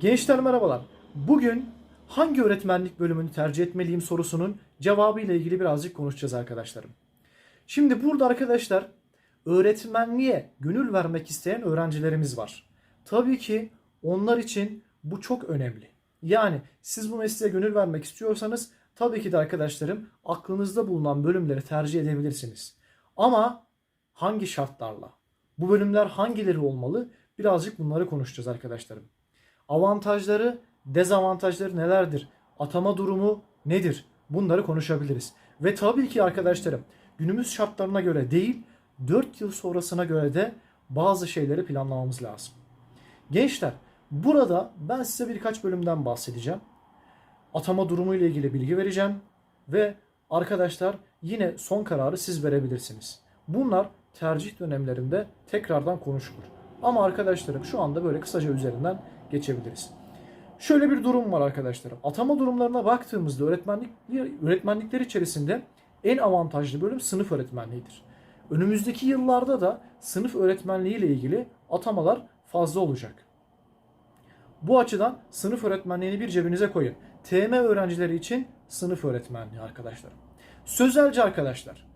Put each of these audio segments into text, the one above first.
Gençler merhabalar. Bugün hangi öğretmenlik bölümünü tercih etmeliyim sorusunun cevabı ile ilgili birazcık konuşacağız arkadaşlarım. Şimdi burada arkadaşlar öğretmenliğe gönül vermek isteyen öğrencilerimiz var. Tabii ki onlar için bu çok önemli. Yani siz bu mesleğe gönül vermek istiyorsanız tabii ki de arkadaşlarım aklınızda bulunan bölümleri tercih edebilirsiniz. Ama hangi şartlarla? Bu bölümler hangileri olmalı? Birazcık bunları konuşacağız arkadaşlarım. Avantajları, dezavantajları nelerdir? Atama durumu nedir? Bunları konuşabiliriz. Ve tabii ki arkadaşlarım günümüz şartlarına göre değil 4 yıl sonrasına göre de bazı şeyleri planlamamız lazım. Gençler burada ben size birkaç bölümden bahsedeceğim. Atama durumu ile ilgili bilgi vereceğim ve arkadaşlar yine son kararı siz verebilirsiniz. Bunlar tercih dönemlerinde tekrardan konuşulur. Ama arkadaşlarım şu anda böyle kısaca üzerinden geçebiliriz. Şöyle bir durum var arkadaşlarım. Atama durumlarına baktığımızda öğretmenlik öğretmenlikler içerisinde en avantajlı bölüm sınıf öğretmenliğidir. Önümüzdeki yıllarda da sınıf öğretmenliği ile ilgili atamalar fazla olacak. Bu açıdan sınıf öğretmenliğini bir cebinize koyun. TM öğrencileri için sınıf öğretmenliği arkadaşlar. Sözelci arkadaşlar.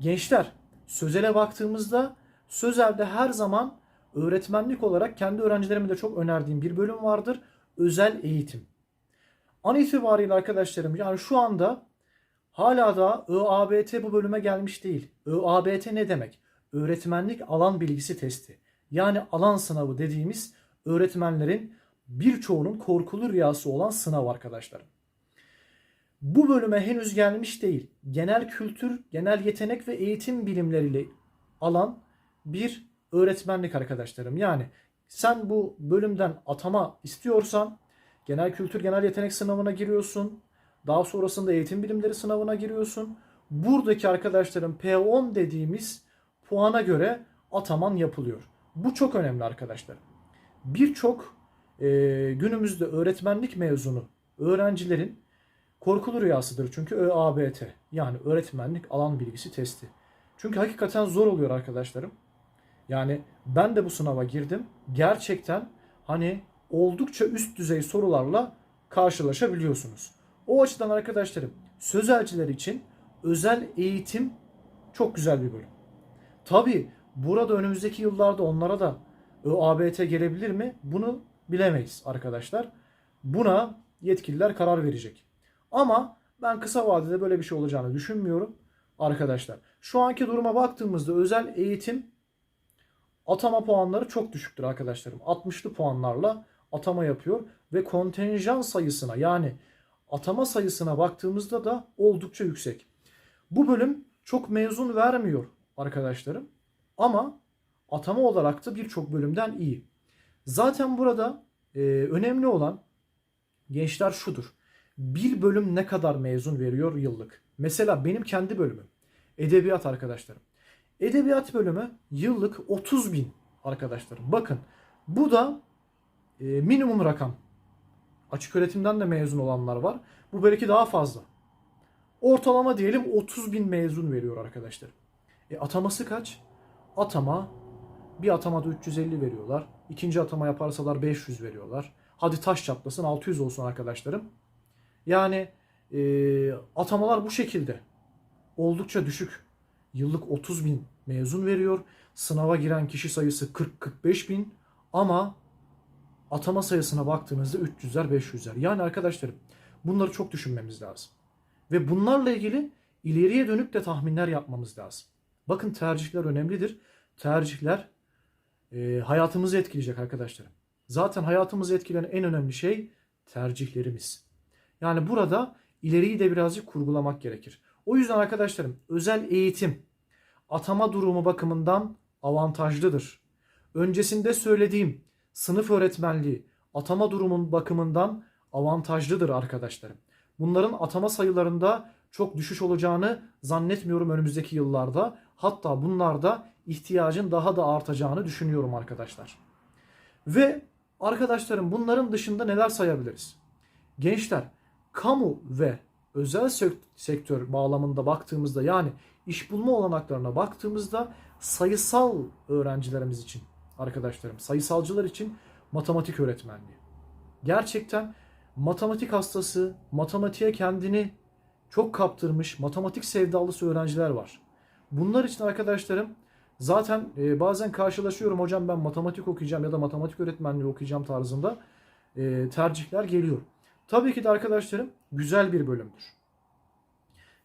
Gençler sözele baktığımızda sözelde her zaman öğretmenlik olarak kendi öğrencilerime de çok önerdiğim bir bölüm vardır. Özel eğitim. An itibariyle arkadaşlarım yani şu anda hala da ÖABT bu bölüme gelmiş değil. ÖABT ne demek? Öğretmenlik alan bilgisi testi. Yani alan sınavı dediğimiz öğretmenlerin birçoğunun korkulu rüyası olan sınav arkadaşlarım. Bu bölüme henüz gelmiş değil. Genel kültür, genel yetenek ve eğitim bilimleriyle alan bir öğretmenlik arkadaşlarım. Yani sen bu bölümden atama istiyorsan genel kültür, genel yetenek sınavına giriyorsun. Daha sonrasında eğitim bilimleri sınavına giriyorsun. Buradaki arkadaşlarım P10 dediğimiz puana göre ataman yapılıyor. Bu çok önemli arkadaşlar. Birçok e, günümüzde öğretmenlik mezunu öğrencilerin korkulu rüyasıdır. Çünkü ÖABT yani öğretmenlik alan bilgisi testi. Çünkü hakikaten zor oluyor arkadaşlarım. Yani ben de bu sınava girdim. Gerçekten hani oldukça üst düzey sorularla karşılaşabiliyorsunuz. O açıdan arkadaşlarım sözelciler için özel eğitim çok güzel bir bölüm. Tabi burada önümüzdeki yıllarda onlara da ÖABT gelebilir mi? Bunu bilemeyiz arkadaşlar. Buna yetkililer karar verecek. Ama ben kısa vadede böyle bir şey olacağını düşünmüyorum arkadaşlar. Şu anki duruma baktığımızda özel eğitim atama puanları çok düşüktür arkadaşlarım. 60'lı puanlarla atama yapıyor ve kontenjan sayısına yani atama sayısına baktığımızda da oldukça yüksek. Bu bölüm çok mezun vermiyor arkadaşlarım ama atama olarak da birçok bölümden iyi. Zaten burada e, önemli olan gençler şudur. Bir bölüm ne kadar mezun veriyor yıllık? Mesela benim kendi bölümüm. Edebiyat arkadaşlarım. Edebiyat bölümü yıllık 30 bin arkadaşlarım. Bakın bu da e, minimum rakam. Açık öğretimden de mezun olanlar var. Bu belki daha fazla. Ortalama diyelim 30 bin mezun veriyor arkadaşlar. E, ataması kaç? Atama bir atamada 350 veriyorlar. İkinci atama yaparsalar 500 veriyorlar. Hadi taş çatlasın 600 olsun arkadaşlarım. Yani e, atamalar bu şekilde. Oldukça düşük. Yıllık 30 bin mezun veriyor. Sınava giren kişi sayısı 40-45 bin. Ama atama sayısına baktığınızda 300'ler 500'ler. Yani arkadaşlarım bunları çok düşünmemiz lazım. Ve bunlarla ilgili ileriye dönük de tahminler yapmamız lazım. Bakın tercihler önemlidir. Tercihler e, hayatımızı etkileyecek arkadaşlarım. Zaten hayatımızı etkileyen en önemli şey tercihlerimiz. Yani burada ileriyi de birazcık kurgulamak gerekir. O yüzden arkadaşlarım özel eğitim atama durumu bakımından avantajlıdır. Öncesinde söylediğim sınıf öğretmenliği atama durumun bakımından avantajlıdır arkadaşlarım. Bunların atama sayılarında çok düşüş olacağını zannetmiyorum önümüzdeki yıllarda. Hatta bunlarda ihtiyacın daha da artacağını düşünüyorum arkadaşlar. Ve arkadaşlarım bunların dışında neler sayabiliriz? Gençler, kamu ve özel sektör bağlamında baktığımızda yani iş bulma olanaklarına baktığımızda sayısal öğrencilerimiz için arkadaşlarım, sayısalcılar için matematik öğretmenliği. gerçekten matematik hastası, matematiğe kendini çok kaptırmış, matematik sevdalısı öğrenciler var. Bunlar için arkadaşlarım zaten e, bazen karşılaşıyorum hocam ben matematik okuyacağım ya da matematik öğretmenliği okuyacağım tarzında e, tercihler geliyor. Tabii ki de arkadaşlarım güzel bir bölümdür.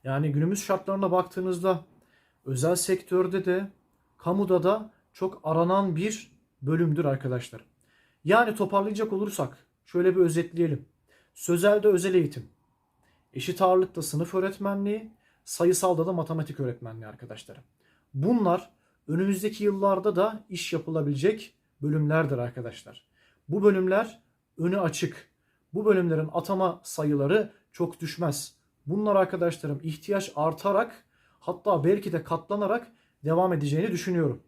Yani günümüz şartlarına baktığınızda özel sektörde de kamuda da çok aranan bir bölümdür arkadaşlar. Yani toparlayacak olursak şöyle bir özetleyelim. Sözelde özel eğitim, eşit ağırlıkta sınıf öğretmenliği, sayısalda da matematik öğretmenliği arkadaşlarım. Bunlar önümüzdeki yıllarda da iş yapılabilecek bölümlerdir arkadaşlar. Bu bölümler önü açık. Bu bölümlerin atama sayıları çok düşmez. Bunlar arkadaşlarım ihtiyaç artarak hatta belki de katlanarak devam edeceğini düşünüyorum.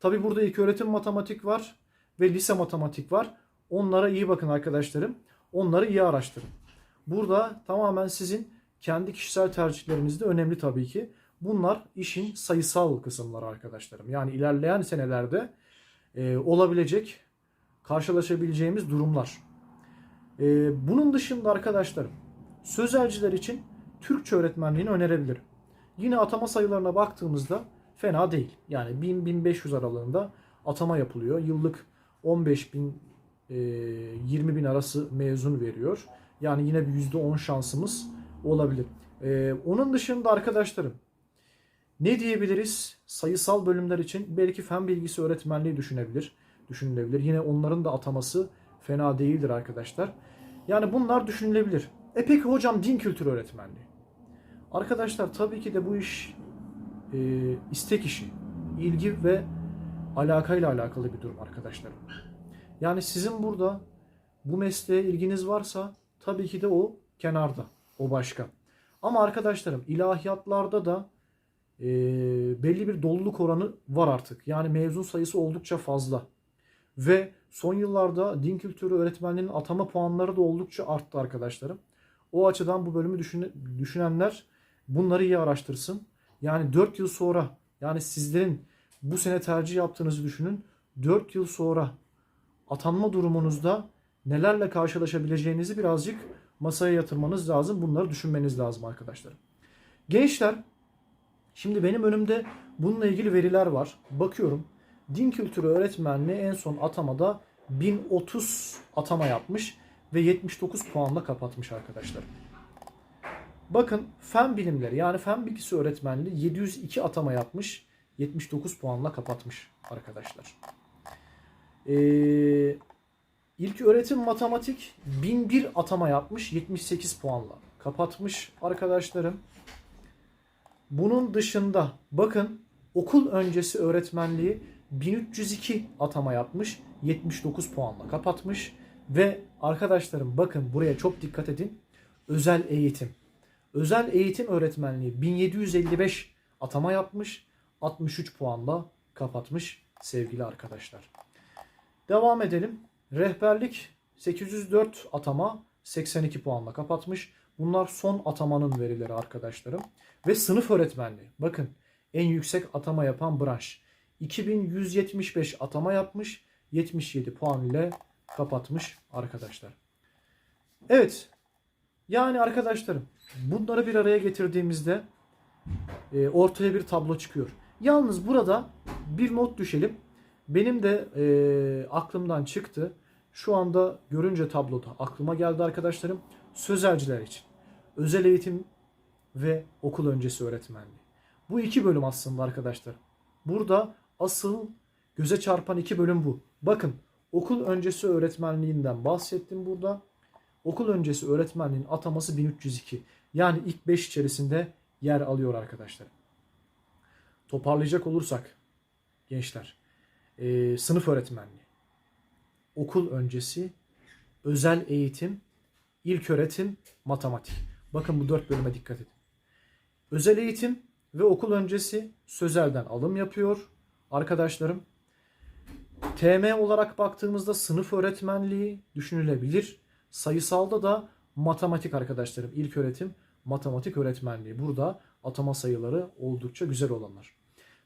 Tabi burada ilk öğretim matematik var ve lise matematik var. Onlara iyi bakın arkadaşlarım. Onları iyi araştırın. Burada tamamen sizin kendi kişisel tercihleriniz de önemli tabii ki. Bunlar işin sayısal kısımları arkadaşlarım. Yani ilerleyen senelerde e, olabilecek, karşılaşabileceğimiz durumlar. E, bunun dışında arkadaşlarım, sözelciler için Türkçe öğretmenliğini önerebilirim. Yine atama sayılarına baktığımızda fena değil. Yani 1000-1500 aralığında atama yapılıyor. Yıllık 15 bin 20 bin arası mezun veriyor. Yani yine bir %10 şansımız olabilir. E, onun dışında arkadaşlarım ne diyebiliriz? Sayısal bölümler için belki fen bilgisi öğretmenliği düşünebilir. Düşünülebilir. Yine onların da ataması fena değildir arkadaşlar. Yani bunlar düşünülebilir. E peki hocam din kültürü öğretmenliği. Arkadaşlar tabii ki de bu iş e, istek işi. ilgi ve alakayla alakalı bir durum arkadaşlarım. Yani sizin burada bu mesleğe ilginiz varsa tabii ki de o kenarda. O başka. Ama arkadaşlarım ilahiyatlarda da e, belli bir doluluk oranı var artık. Yani mezun sayısı oldukça fazla. Ve son yıllarda din kültürü öğretmenliğinin atama puanları da oldukça arttı arkadaşlarım. O açıdan bu bölümü düşün, düşünenler bunları iyi araştırsın. Yani 4 yıl sonra yani sizlerin bu sene tercih yaptığınızı düşünün. 4 yıl sonra atanma durumunuzda nelerle karşılaşabileceğinizi birazcık masaya yatırmanız lazım. Bunları düşünmeniz lazım arkadaşlar. Gençler şimdi benim önümde bununla ilgili veriler var. Bakıyorum. Din kültürü öğretmenliği en son atamada 1030 atama yapmış ve 79 puanla kapatmış arkadaşlar. Bakın fen bilimleri yani fen bilgisi öğretmenliği 702 atama yapmış. 79 puanla kapatmış arkadaşlar. Ee, ilk öğretim matematik 1001 atama yapmış 78 puanla kapatmış arkadaşlarım. Bunun dışında bakın okul öncesi öğretmenliği 1302 atama yapmış 79 puanla kapatmış ve arkadaşlarım bakın buraya çok dikkat edin. Özel eğitim. Özel eğitim öğretmenliği 1755 atama yapmış 63 puanla kapatmış sevgili arkadaşlar. Devam edelim. Rehberlik 804 atama 82 puanla kapatmış. Bunlar son atamanın verileri arkadaşlarım. Ve sınıf öğretmenliği. Bakın en yüksek atama yapan branş. 2175 atama yapmış. 77 puan ile kapatmış arkadaşlar. Evet. Yani arkadaşlarım bunları bir araya getirdiğimizde e, ortaya bir tablo çıkıyor. Yalnız burada bir not düşelim. Benim de e, aklımdan çıktı. Şu anda görünce tabloda aklıma geldi arkadaşlarım. Sözelciler için. Özel eğitim ve okul öncesi öğretmenliği. Bu iki bölüm aslında arkadaşlar. Burada asıl göze çarpan iki bölüm bu. Bakın okul öncesi öğretmenliğinden bahsettim burada. Okul öncesi öğretmenliğin ataması 1302. Yani ilk 5 içerisinde yer alıyor arkadaşlar. Toparlayacak olursak gençler e, sınıf öğretmenliği, okul öncesi, özel eğitim, ilk öğretim, matematik. Bakın bu dört bölüme dikkat edin. Özel eğitim ve okul öncesi sözelden alım yapıyor arkadaşlarım. TM olarak baktığımızda sınıf öğretmenliği düşünülebilir. Sayısalda da matematik arkadaşlarım. İlk öğretim matematik öğretmenliği. Burada atama sayıları oldukça güzel olanlar.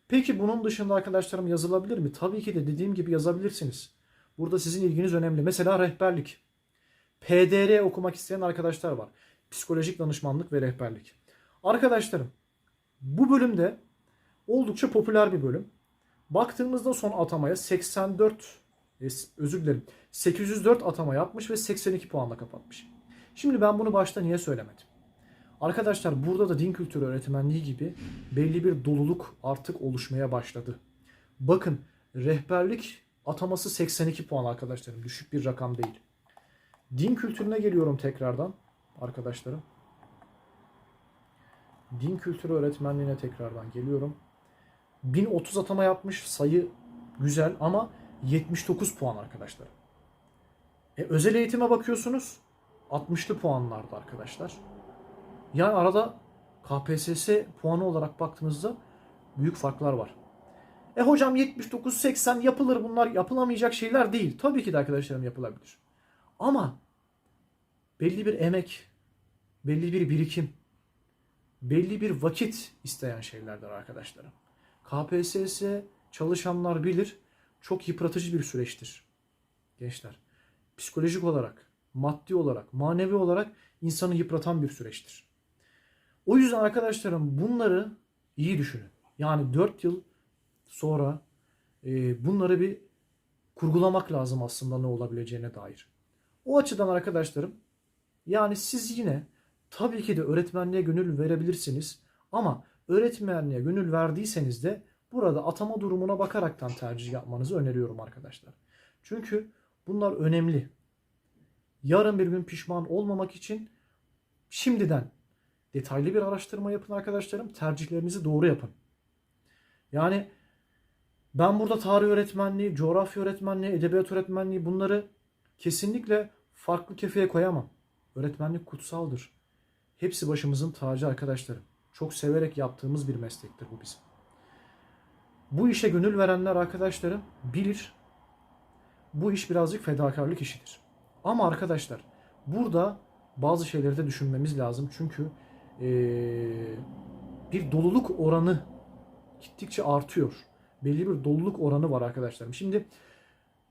Peki bunun dışında arkadaşlarım yazılabilir mi? Tabii ki de dediğim gibi yazabilirsiniz. Burada sizin ilginiz önemli. Mesela rehberlik. PDR okumak isteyen arkadaşlar var. Psikolojik danışmanlık ve rehberlik. Arkadaşlarım bu bölümde oldukça popüler bir bölüm. Baktığımızda son atamaya 84 e, özür dilerim 804 atama yapmış ve 82 puanla kapatmış. Şimdi ben bunu başta niye söylemedim? Arkadaşlar burada da din kültürü öğretmenliği gibi belli bir doluluk artık oluşmaya başladı. Bakın rehberlik ataması 82 puan arkadaşlarım. Düşük bir rakam değil. Din kültürüne geliyorum tekrardan arkadaşlarım. Din kültürü öğretmenliğine tekrardan geliyorum. 1030 atama yapmış sayı güzel ama 79 puan arkadaşlar. E, özel eğitime bakıyorsunuz 60'lı puanlarda arkadaşlar. Yani arada KPSS puanı olarak baktığınızda büyük farklar var. E hocam 79-80 yapılır bunlar yapılamayacak şeyler değil. Tabii ki de arkadaşlarım yapılabilir. Ama belli bir emek, belli bir birikim, belli bir vakit isteyen şeylerdir arkadaşlarım. KPSS çalışanlar bilir çok yıpratıcı bir süreçtir gençler. Psikolojik olarak, maddi olarak, manevi olarak insanı yıpratan bir süreçtir. O yüzden arkadaşlarım bunları iyi düşünün. Yani 4 yıl sonra e, bunları bir kurgulamak lazım aslında ne olabileceğine dair. O açıdan arkadaşlarım yani siz yine tabii ki de öğretmenliğe gönül verebilirsiniz ama öğretmenliğe gönül verdiyseniz de burada atama durumuna bakaraktan tercih yapmanızı öneriyorum arkadaşlar. Çünkü bunlar önemli. Yarın bir gün pişman olmamak için şimdiden detaylı bir araştırma yapın arkadaşlarım. Tercihlerinizi doğru yapın. Yani ben burada tarih öğretmenliği, coğrafya öğretmenliği, edebiyat öğretmenliği bunları kesinlikle farklı kefeye koyamam. Öğretmenlik kutsaldır. Hepsi başımızın tacı arkadaşlarım. Çok severek yaptığımız bir meslektir bu bizim. Bu işe gönül verenler arkadaşlarım bilir. Bu iş birazcık fedakarlık işidir. Ama arkadaşlar burada bazı şeyleri de düşünmemiz lazım. Çünkü ee, bir doluluk oranı gittikçe artıyor. Belli bir doluluk oranı var arkadaşlarım. Şimdi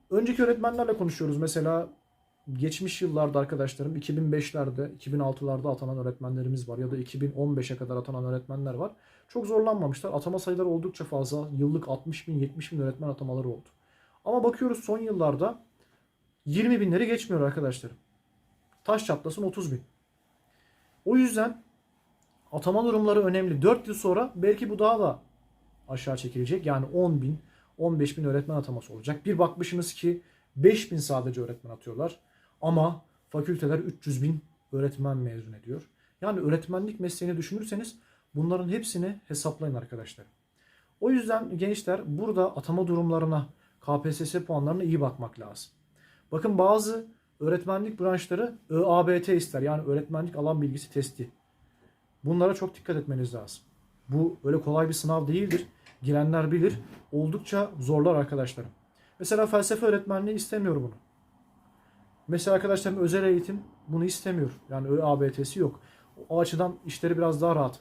önceki öğretmenlerle konuşuyoruz. Mesela geçmiş yıllarda arkadaşlarım 2005'lerde, 2006'larda atanan öğretmenlerimiz var ya da 2015'e kadar atanan öğretmenler var. Çok zorlanmamışlar. Atama sayıları oldukça fazla. Yıllık 60 bin, 70 bin öğretmen atamaları oldu. Ama bakıyoruz son yıllarda 20 binleri geçmiyor arkadaşlarım. Taş çatlasın 30 bin. O yüzden atama durumları önemli. 4 yıl sonra belki bu daha da aşağı çekilecek. Yani 10 bin, 15 bin öğretmen ataması olacak. Bir bakmışsınız ki 5 bin sadece öğretmen atıyorlar. Ama fakülteler 300 bin öğretmen mezun ediyor. Yani öğretmenlik mesleğini düşünürseniz bunların hepsini hesaplayın arkadaşlar. O yüzden gençler burada atama durumlarına, KPSS puanlarına iyi bakmak lazım. Bakın bazı öğretmenlik branşları ÖABT ister. Yani öğretmenlik alan bilgisi testi. Bunlara çok dikkat etmeniz lazım. Bu öyle kolay bir sınav değildir. Girenler bilir. Oldukça zorlar arkadaşlarım. Mesela felsefe öğretmenliği istemiyor bunu. Mesela arkadaşlarım özel eğitim bunu istemiyor. Yani ÖABT'si yok. O açıdan işleri biraz daha rahat.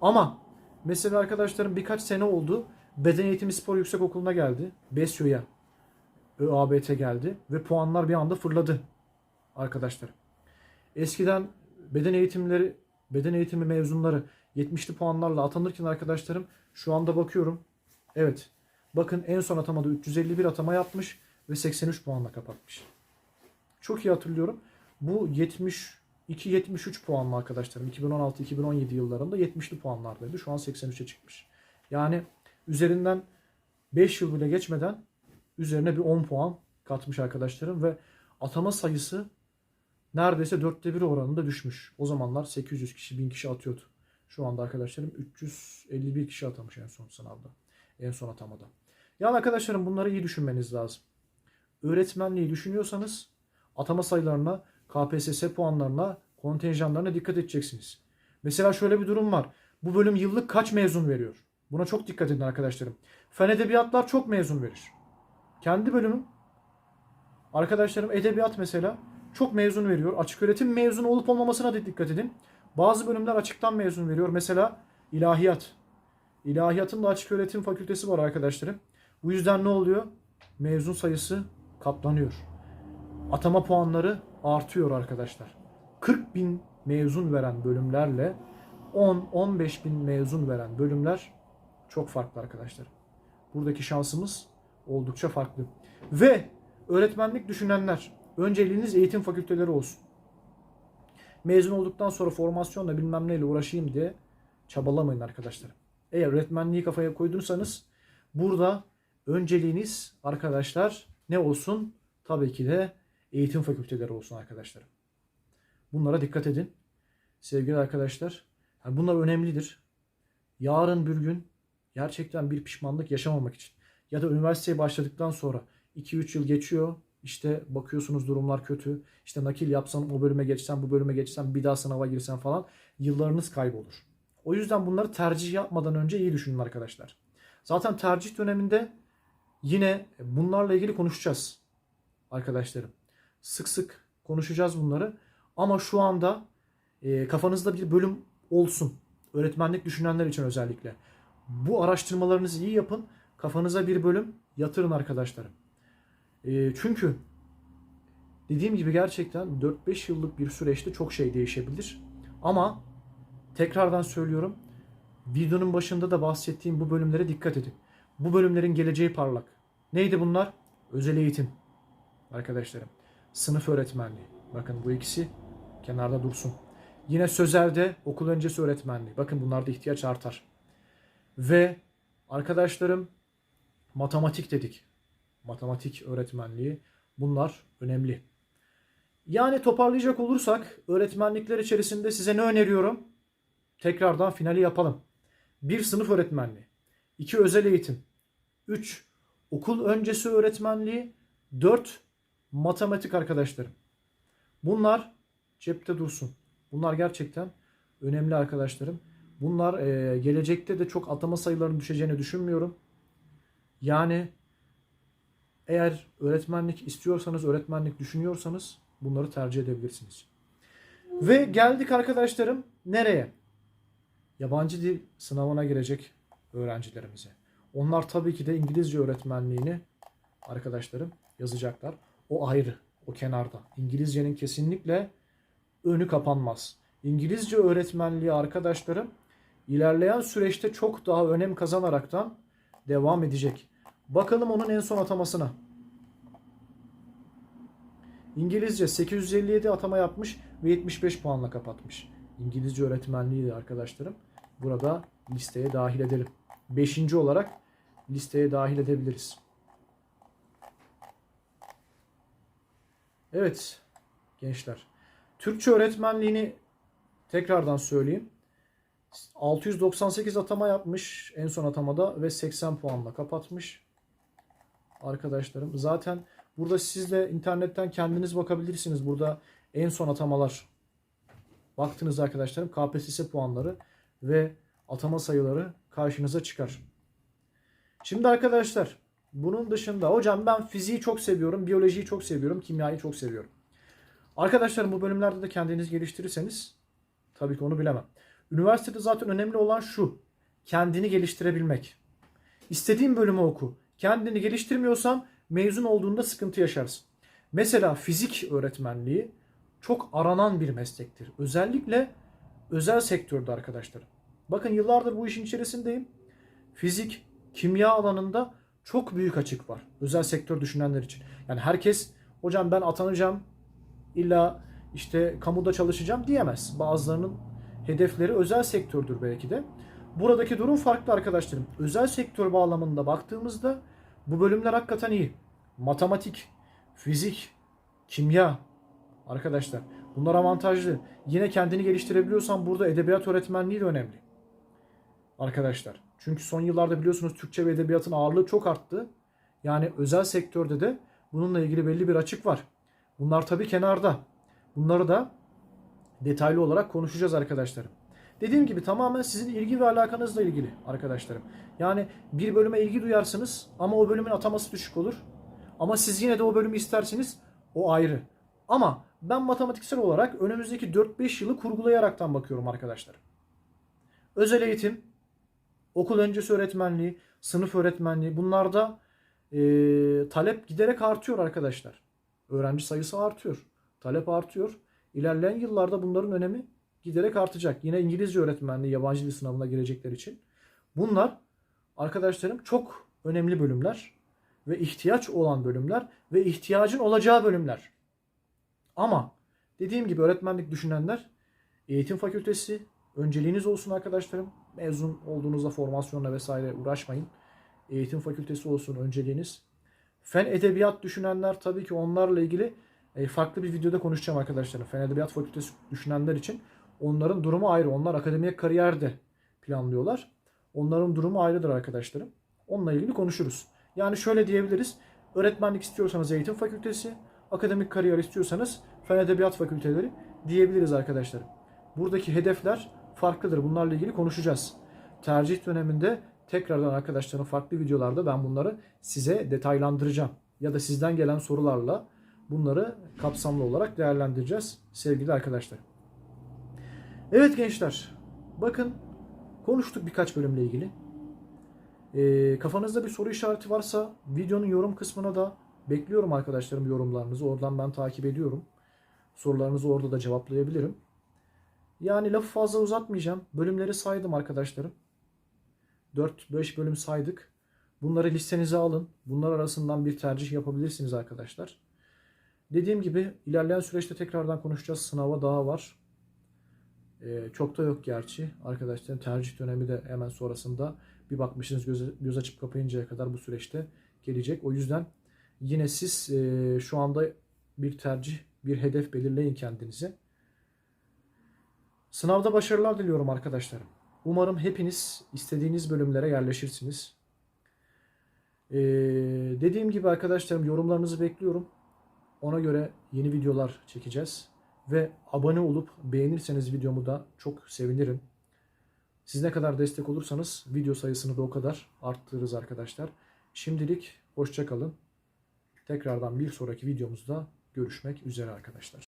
Ama mesela arkadaşlarım birkaç sene oldu. Beden Eğitimi Spor Yüksekokulu'na geldi. BESYO'ya ÖABT geldi. Ve puanlar bir anda fırladı arkadaşlar. Eskiden beden eğitimleri, beden eğitimi mezunları 70'li puanlarla atanırken arkadaşlarım şu anda bakıyorum. Evet. Bakın en son atamada 351 atama yapmış ve 83 puanla kapatmış. Çok iyi hatırlıyorum. Bu 72-73 puanlı arkadaşlarım. 2016-2017 yıllarında 70'li puanlardaydı. Şu an 83'e çıkmış. Yani üzerinden 5 yıl bile geçmeden üzerine bir 10 puan katmış arkadaşlarım ve atama sayısı neredeyse dörtte bir oranında düşmüş. O zamanlar 800 kişi 1000 kişi atıyordu. Şu anda arkadaşlarım 351 kişi atamış en son sınavda. En son atamada. Yani arkadaşlarım bunları iyi düşünmeniz lazım. Öğretmenliği düşünüyorsanız atama sayılarına, KPSS puanlarına, kontenjanlarına dikkat edeceksiniz. Mesela şöyle bir durum var. Bu bölüm yıllık kaç mezun veriyor? Buna çok dikkat edin arkadaşlarım. Fen edebiyatlar çok mezun verir. Kendi bölümüm arkadaşlarım edebiyat mesela çok mezun veriyor. Açık öğretim mezun olup olmamasına da dikkat edin. Bazı bölümler açıktan mezun veriyor. Mesela ilahiyat. İlahiyatın da açık öğretim fakültesi var arkadaşlarım. Bu yüzden ne oluyor? Mezun sayısı katlanıyor. Atama puanları artıyor arkadaşlar. 40 bin mezun veren bölümlerle 10-15 bin mezun veren bölümler çok farklı arkadaşlar. Buradaki şansımız oldukça farklı. Ve öğretmenlik düşünenler önceliğiniz eğitim fakülteleri olsun. Mezun olduktan sonra formasyonla bilmem neyle uğraşayım diye çabalamayın arkadaşlar. Eğer öğretmenliği kafaya koyduysanız burada önceliğiniz arkadaşlar ne olsun? Tabii ki de eğitim fakülteleri olsun arkadaşlar. Bunlara dikkat edin. Sevgili arkadaşlar, yani bunlar önemlidir. Yarın bir gün gerçekten bir pişmanlık yaşamamak için ya da üniversiteye başladıktan sonra 2-3 yıl geçiyor. İşte bakıyorsunuz durumlar kötü. İşte nakil yapsam o bölüme geçsem bu bölüme geçsem bir daha sınava girsem falan yıllarınız kaybolur. O yüzden bunları tercih yapmadan önce iyi düşünün arkadaşlar. Zaten tercih döneminde yine bunlarla ilgili konuşacağız arkadaşlarım. Sık sık konuşacağız bunları. Ama şu anda e, kafanızda bir bölüm olsun. Öğretmenlik düşünenler için özellikle. Bu araştırmalarınızı iyi yapın. Kafanıza bir bölüm yatırın arkadaşlarım. E, çünkü dediğim gibi gerçekten 4-5 yıllık bir süreçte çok şey değişebilir. Ama tekrardan söylüyorum. Videonun başında da bahsettiğim bu bölümlere dikkat edin. Bu bölümlerin geleceği parlak. Neydi bunlar? Özel eğitim. Arkadaşlarım. Sınıf öğretmenliği. Bakın bu ikisi kenarda dursun. Yine sözelde okul öncesi öğretmenliği. Bakın bunlarda ihtiyaç artar. Ve arkadaşlarım matematik dedik. Matematik öğretmenliği. Bunlar önemli. Yani toparlayacak olursak öğretmenlikler içerisinde size ne öneriyorum? Tekrardan finali yapalım. Bir sınıf öğretmenliği. iki özel eğitim. 3 okul öncesi öğretmenliği. 4 matematik arkadaşlarım. Bunlar cepte dursun. Bunlar gerçekten önemli arkadaşlarım. Bunlar e, gelecekte de çok atama sayılarının düşeceğini düşünmüyorum. Yani eğer öğretmenlik istiyorsanız, öğretmenlik düşünüyorsanız bunları tercih edebilirsiniz. Ve geldik arkadaşlarım nereye? Yabancı dil sınavına girecek öğrencilerimize. Onlar tabii ki de İngilizce öğretmenliğini arkadaşlarım yazacaklar. O ayrı, o kenarda. İngilizcenin kesinlikle önü kapanmaz. İngilizce öğretmenliği arkadaşlarım ilerleyen süreçte çok daha önem kazanaraktan devam edecek. Bakalım onun en son atamasına. İngilizce 857 atama yapmış ve 75 puanla kapatmış. İngilizce öğretmenliği de arkadaşlarım burada listeye dahil edelim. Beşinci olarak listeye dahil edebiliriz. Evet gençler. Türkçe öğretmenliğini tekrardan söyleyeyim. 698 atama yapmış en son atamada ve 80 puanla kapatmış. Arkadaşlarım zaten burada siz de internetten kendiniz bakabilirsiniz. Burada en son atamalar baktınız arkadaşlarım KPSS puanları ve atama sayıları karşınıza çıkar. Şimdi arkadaşlar bunun dışında hocam ben fiziği çok seviyorum, biyolojiyi çok seviyorum, kimyayı çok seviyorum. Arkadaşlarım bu bölümlerde de kendiniz geliştirirseniz tabii ki onu bilemem. Üniversitede zaten önemli olan şu. Kendini geliştirebilmek. İstediğin bölümü oku. Kendini geliştirmiyorsan mezun olduğunda sıkıntı yaşarsın. Mesela fizik öğretmenliği çok aranan bir meslektir. Özellikle özel sektörde arkadaşlarım. Bakın yıllardır bu işin içerisindeyim. Fizik, kimya alanında çok büyük açık var. Özel sektör düşünenler için. Yani herkes hocam ben atanacağım illa işte kamuda çalışacağım diyemez. Bazılarının hedefleri özel sektördür belki de. Buradaki durum farklı arkadaşlarım. Özel sektör bağlamında baktığımızda bu bölümler hakikaten iyi. Matematik, fizik, kimya arkadaşlar bunlar avantajlı. Yine kendini geliştirebiliyorsan burada edebiyat öğretmenliği de önemli. Arkadaşlar. Çünkü son yıllarda biliyorsunuz Türkçe ve edebiyatın ağırlığı çok arttı. Yani özel sektörde de bununla ilgili belli bir açık var. Bunlar tabii kenarda. Bunları da detaylı olarak konuşacağız arkadaşlarım. Dediğim gibi tamamen sizin ilgi ve alakanızla ilgili arkadaşlarım. Yani bir bölüme ilgi duyarsınız ama o bölümün ataması düşük olur. Ama siz yine de o bölümü istersiniz o ayrı. Ama ben matematiksel olarak önümüzdeki 4-5 yılı kurgulayaraktan bakıyorum arkadaşlar. Özel eğitim, okul öncesi öğretmenliği, sınıf öğretmenliği bunlarda e, talep giderek artıyor arkadaşlar. Öğrenci sayısı artıyor. Talep artıyor. İlerleyen yıllarda bunların önemi giderek artacak. Yine İngilizce öğretmenliği yabancı dil sınavına girecekler için. Bunlar arkadaşlarım çok önemli bölümler ve ihtiyaç olan bölümler ve ihtiyacın olacağı bölümler. Ama dediğim gibi öğretmenlik düşünenler eğitim fakültesi önceliğiniz olsun arkadaşlarım. Mezun olduğunuzda formasyonla vesaire uğraşmayın. Eğitim fakültesi olsun önceliğiniz. Fen edebiyat düşünenler tabii ki onlarla ilgili e, farklı bir videoda konuşacağım arkadaşlarım. Fen edebiyat fakültesi düşünenler için onların durumu ayrı. Onlar akademik kariyerde planlıyorlar. Onların durumu ayrıdır arkadaşlarım. Onunla ilgili konuşuruz. Yani şöyle diyebiliriz. Öğretmenlik istiyorsanız eğitim fakültesi, akademik kariyer istiyorsanız fen edebiyat fakülteleri diyebiliriz arkadaşlarım. Buradaki hedefler farklıdır. Bunlarla ilgili konuşacağız. Tercih döneminde tekrardan arkadaşlarım farklı videolarda ben bunları size detaylandıracağım. Ya da sizden gelen sorularla bunları kapsamlı olarak değerlendireceğiz sevgili arkadaşlar. Evet gençler, bakın konuştuk birkaç bölümle ilgili. Ee, kafanızda bir soru işareti varsa videonun yorum kısmına da bekliyorum arkadaşlarım yorumlarınızı. Oradan ben takip ediyorum. Sorularınızı orada da cevaplayabilirim. Yani lafı fazla uzatmayacağım. Bölümleri saydım arkadaşlarım. 4-5 bölüm saydık. Bunları listenize alın. Bunlar arasından bir tercih yapabilirsiniz arkadaşlar. Dediğim gibi ilerleyen süreçte tekrardan konuşacağız. Sınava daha var. Ee, çok da yok gerçi. Arkadaşların tercih dönemi de hemen sonrasında bir bakmışsınız göz, göz açıp kapayıncaya kadar bu süreçte gelecek. O yüzden yine siz e, şu anda bir tercih, bir hedef belirleyin kendinize. Sınavda başarılar diliyorum arkadaşlarım. Umarım hepiniz istediğiniz bölümlere yerleşirsiniz. Ee, dediğim gibi arkadaşlarım yorumlarınızı bekliyorum. Ona göre yeni videolar çekeceğiz. Ve abone olup beğenirseniz videomu da çok sevinirim. Siz ne kadar destek olursanız video sayısını da o kadar arttırırız arkadaşlar. Şimdilik hoşça kalın. Tekrardan bir sonraki videomuzda görüşmek üzere arkadaşlar.